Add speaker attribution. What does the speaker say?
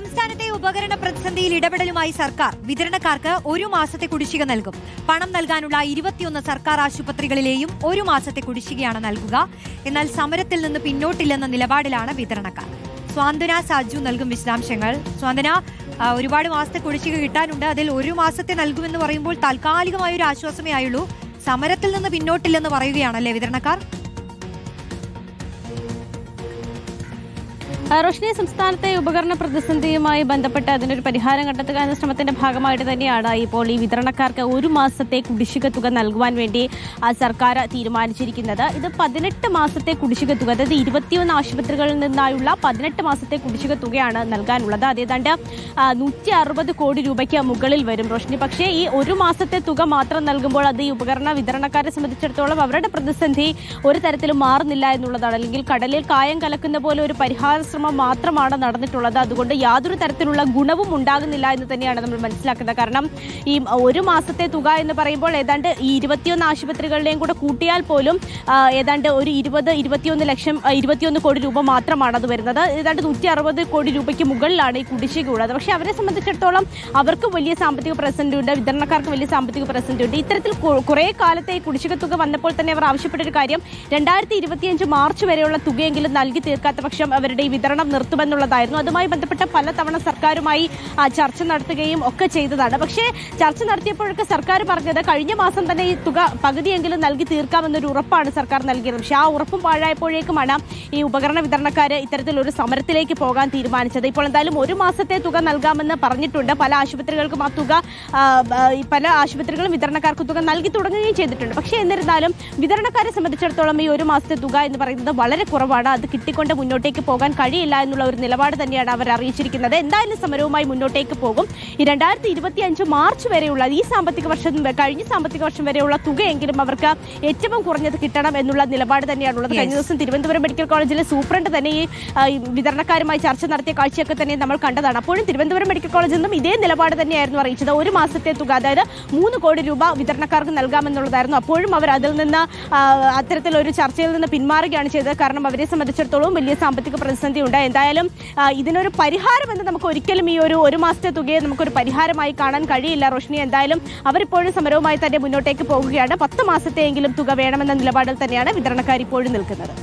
Speaker 1: സംസ്ഥാനത്തെ ഉപകരണ പ്രതിസന്ധിയിൽ ഇടപെടലുമായി സർക്കാർ വിതരണക്കാർക്ക് ഒരു മാസത്തെ കുടിശ്ശിക നൽകും. പണം നൽകാനുള്ള ഇരുപത്തിയൊന്ന് സർക്കാർ ആശുപത്രികളിലെയും ഒരു മാസത്തെ കുടിശ്ശികയാണ് നൽകുക. എന്നാൽ സമരത്തിൽ നിന്ന് പിന്നോട്ടില്ലെന്ന നിലപാടിലാണ് വിതരണക്കാർ. സ്വാന്തന സാജു നൽകും വിശദാംശങ്ങൾ. സ്വാന്തന ഒരുപാട് മാസത്തെ കുടിശ്ശിക കിട്ടാനുണ്ട്. അതിൽ ഒരു മാസത്തെ നൽകുമെന്ന് പറയുമ്പോൾ താൽക്കാലികമായ ഒരു ആശ്വാസമേ ആയുള്ളൂ. സമരത്തിൽ നിന്ന് പിന്നോട്ടില്ലെന്ന് പറയുകയാണല്ലേ വിതരണക്കാർ?
Speaker 2: റോഷ്നി സംസ്ഥാനത്തെ ഉപകരണ പ്രതിസന്ധിയുമായി ബന്ധപ്പെട്ട് അതിനൊരു പരിഹാരം കണ്ടെത്തുക എന്ന ശ്രമത്തിന്റെ ഭാഗമായിട്ട് തന്നെയാണ് ഇപ്പോൾ ഈ വിതരണക്കാർക്ക് ഒരു മാസത്തെ കുടിശ്ശിക തുക നൽകുവാൻ വേണ്ടി സർക്കാർ തീരുമാനിച്ചിരിക്കുന്നത്. ഇത് പതിനെട്ട് മാസത്തെ കുടിശ്ശിക തുക അതായത് ഇരുപത്തിയൊന്ന് ആശുപത്രികളിൽ നിന്നായുള്ള പതിനെട്ട് മാസത്തെ കുടിശ്ശിക തുകയാണ് നൽകാനുള്ളത്. അത് ഏതാണ്ട് നൂറ്റി അറുപത് കോടി രൂപയ്ക്ക് മുകളിൽ വരും റോഷ്നി. പക്ഷേ ഈ ഒരു മാസത്തെ തുക മാത്രം നൽകുമ്പോൾ അത് ഈ ഉപകരണ വിതരണക്കാരെ സംബന്ധിച്ചിടത്തോളം അവരുടെ പ്രതിസന്ധി ഒരു തരത്തിലും മാറുന്നില്ല എന്നുള്ളതാണ്. അല്ലെങ്കിൽ കടലിൽ കായം കലക്കുന്ന പോലെ ഒരു പരിഹാര ശ്രമം മാത്രമാണ് നടന്നിട്ടുള്ളത്. അതുകൊണ്ട് യാതൊരു തരത്തിലുള്ള ഗുണവും ഉണ്ടാകുന്നില്ല എന്ന് തന്നെയാണ് നമ്മൾ മനസ്സിലാക്കുന്നത്. കാരണം ഈ ഒരു മാസത്തെ തുക എന്ന് പറയുമ്പോൾ ഏതാണ്ട് ഈ ഇരുപത്തിയൊന്ന് ആശുപത്രികളുടെയും കൂടെ കൂട്ടിയാൽ പോലും ഏതാണ്ട് ഒരു ഇരുപത് ഇരുപത്തിയൊന്ന് ലക്ഷം ഇരുപത്തിയൊന്ന് കോടി രൂപ മാത്രമാണ് അത് വരുന്നത്. ഏതാണ്ട് നൂറ്റി അറുപത് കോടി രൂപയ്ക്ക് മുകളിലാണ് ഈ കുടിശ്ശിക ഉള്ളത്. പക്ഷേ അവരെ സംബന്ധിച്ചിടത്തോളം അവർക്ക് വലിയ സാമ്പത്തിക പ്രസന്റ് ഉണ്ട് വിതരണക്കാർക്ക് വലിയ സാമ്പത്തിക പ്രസന്റ് ഉണ്ട്. ഇത്തരത്തിൽ കുറേ കാലത്തെ ഈ കുടിശ്ശിക തുക വന്നപ്പോൾ തന്നെ അവർ ആവശ്യപ്പെട്ടൊരു കാര്യം രണ്ടായിരത്തി മാർച്ച് വരെയുള്ള തുകയെങ്കിലും നൽകി തീർക്കാത്ത പക്ഷം അവരുടെ ഈ നിർത്തുമെന്നുള്ളതായിരുന്നു. അതുമായി ബന്ധപ്പെട്ട പലതവണ സർക്കാരുമായി ചർച്ച നടത്തുകയും ഒക്കെ ചെയ്തതാണ്. പക്ഷേ ചർച്ച നടത്തിയപ്പോഴൊക്കെ സർക്കാർ പറഞ്ഞത് കഴിഞ്ഞ മാസം തന്നെ ഈ തുക പകുതിയെങ്കിലും നൽകി തീർക്കാമെന്നൊരു ഉറപ്പാണ് സർക്കാർ നൽകിയത്. പക്ഷേ ആ ഉറപ്പും പാഴായപ്പോഴേക്കുമാണ് ഈ ഉപകരണ വിതരണക്കാർ ഇത്തരത്തിലൊരു സമരത്തിലേക്ക് പോകാൻ തീരുമാനിച്ചത്. ഇപ്പോൾ എന്തായാലും ഒരു മാസത്തെ തുക നൽകാമെന്ന് പറഞ്ഞിട്ടുണ്ട്. പല ആശുപത്രികൾക്കും ആ തുക പല ആശുപത്രികളും വിതരണക്കാർക്ക് തുക നൽകി തുടങ്ങുകയും ചെയ്തിട്ടുണ്ട്. പക്ഷേ എന്നിരുന്നാലും വിതരണക്കാരെ സംബന്ധിച്ചിടത്തോളം ഈ ഒരു മാസത്തെ തുക എന്ന് പറയുന്നത് വളരെ കുറവാണ്. അത് കിട്ടിക്കൊണ്ട് മുന്നോട്ടേക്ക് പോകാൻ കഴിയില്ല എന്നുള്ള ഒരു നിലപാട് തന്നെയാണ് അവർ അറിയിച്ചിരിക്കുന്നത്. എന്തായാലും സമരവുമായി മുന്നോട്ടേക്ക് പോകും. ഈ രണ്ടായിരത്തി ഇരുപത്തി അഞ്ച് മാർച്ച് വരെയുള്ള ഈ സാമ്പത്തിക വർഷം കഴിഞ്ഞ സാമ്പത്തിക വർഷം വരെയുള്ള തുകയെങ്കിലും അവർക്ക് ഏറ്റവും കുറഞ്ഞത് കിട്ടണം എന്നുള്ള നിലപാട് തന്നെയാണുള്ളത്. കഴിഞ്ഞ ദിവസം തിരുവനന്തപുരം മെഡിക്കൽ കോളേജിലെ സൂപ്രണ്ട് തന്നെ ഈ വിതരണക്കാരുമായി ചർച്ച നടത്തിയ കാഴ്ചയൊക്കെ തന്നെ നമ്മൾ കണ്ടതാണ്. അപ്പോഴും തിരുവനന്തപുരം മെഡിക്കൽ കോളേജിൽ നിന്നും ഇതേ നിലപാട് തന്നെയായിരുന്നു അറിയിച്ചത്. ഒരു മാസത്തെ തുക അതായത് മൂന്ന് കോടി രൂപ വിതരണക്കാർക്ക് നൽകാമെന്നുള്ളതായിരുന്നു. അപ്പോഴും അവർ അതിൽ നിന്ന് അത്തരത്തിലൊരു ചർച്ചയിൽ നിന്ന് പിന്മാറുകയാണ് ചെയ്തത്. കാരണം അവരെ സംബന്ധിച്ചിടത്തോളം വലിയ സാമ്പത്തിക പ്രതിസന്ധി ഉണ്ട്. എന്തായാലും ഇതിനൊരു പരിഹാരം എന്ന് നമുക്ക് ഒരിക്കലും ഈ ഒരു ഒരു മാസത്തെ തുകയെ നമുക്കൊരു പരിഹാരമായി കാണാൻ കഴിയില്ല റോഷ്നി. എന്തായാലും അവരിപ്പോഴും സമരവുമായി തന്നെ മുന്നോട്ടേക്ക് പോകുകയാണ്. പത്ത് മാസത്തെയെങ്കിലും തുക വേണമെന്ന നിലപാടിൽ തന്നെയാണ് വിതരണക്കാർ ഇപ്പോഴും നിൽക്കുന്നത്.